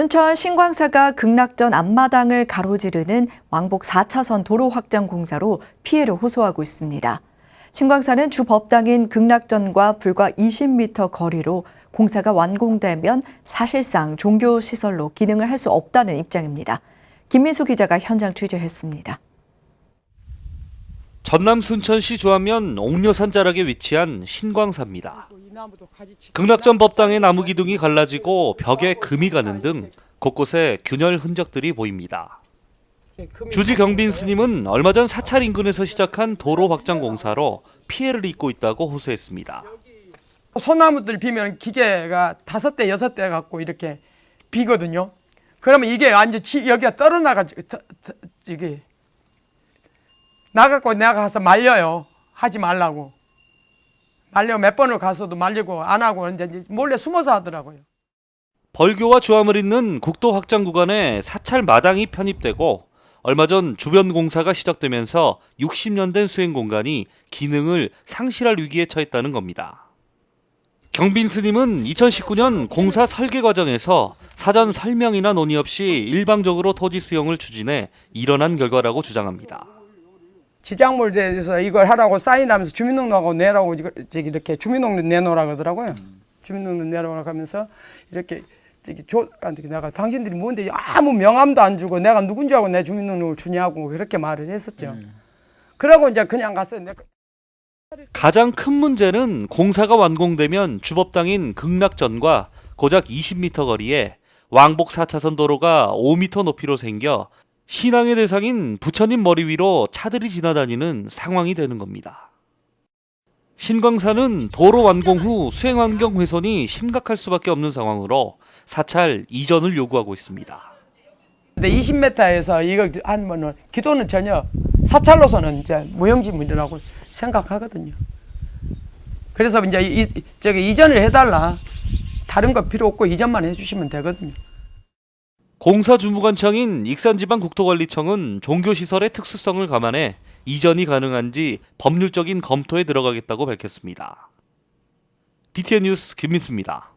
순천 신광사가 극락전 앞마당을 가로지르는 왕복 4차선 도로 확장 공사로 피해를 호소하고 있습니다. 신광사는 주 법당인 극락전과 불과 20m 거리로 공사가 완공되면 사실상 종교 시설로 기능을 할 수 없다는 입장입니다. 김민수 기자가 현장 취재했습니다. 전남 순천시 주하면 옥녀산 자락에 위치한 신광사입니다. 극락전 법당의 나무 기둥이 갈라지고 벽에 금이 가는 등 곳곳에 균열 흔적들이 보입니다. 주지 경빈 스님은 얼마 전 사찰 인근에서 시작한 도로 확장 공사로 피해를 입고 있다고 호소했습니다. 소나무들 비면 기계가 다섯 대 여섯 대 갖고 이렇게 비거든요. 그러면 이게 완전 지- 여기가 떨어나가지고 이게 나가고 내가 가서 말려요. 하지 말라고. 말려 몇 번을 가서도 말리고 안 하고 이제 몰래 숨어서 하더라고요. 벌교와 주암을 잇는 국도 확장 구간에 사찰 마당이 편입되고 얼마 전 주변 공사가 시작되면서 60년 된 수행 공간이 기능을 상실할 위기에 처했다는 겁니다. 경빈 스님은 2019년 공사 설계 과정에서 사전 설명이나 논의 없이 일방적으로 토지 수용을 추진해 일어난 결과라고 주장합니다. 지장물에 대해서 이걸 하라고 사인하면서 주민등록하고 내라고 이렇게 주민등록 내놓으라 그러더라고요. 주민등록 내놓으라 하면서 이렇게 저기 조, 한테 내가 당신들이 뭔데 아무 명함도 안 주고 내가 누군지 알고 내 주민등록을 주냐고 그렇게 말을 했었죠. 그러고 이제 그냥 내가 가장 큰 문제는 공사가 완공되면 주법당인 극락전과 고작 20m 거리에 왕복 4차선 도로가 5m 높이로 생겨 신앙의 대상인 부처님 머리 위로 차들이 지나다니는 상황이 되는 겁니다. 신광사는 도로 완공 후 수행환경 훼손이 심각할 수밖에 없는 상황으로 사찰 이전을 요구하고 있습니다. 근데 20m에서 이걸 하면은 기도는 전혀 사찰로서는 이제 무용지물이라고 생각하거든요. 그래서 이제 이, 이- 저기 이전을 해달라. 다른 거 필요 없고 이전만 해주시면 되거든요. 공사주무관청인 익산지방 국토관리청은 종교시설의 특수성을 감안해 이전이 가능한지 법률적인 검토에 들어가겠다고 밝혔습니다. BTN 뉴스 김민수입니다.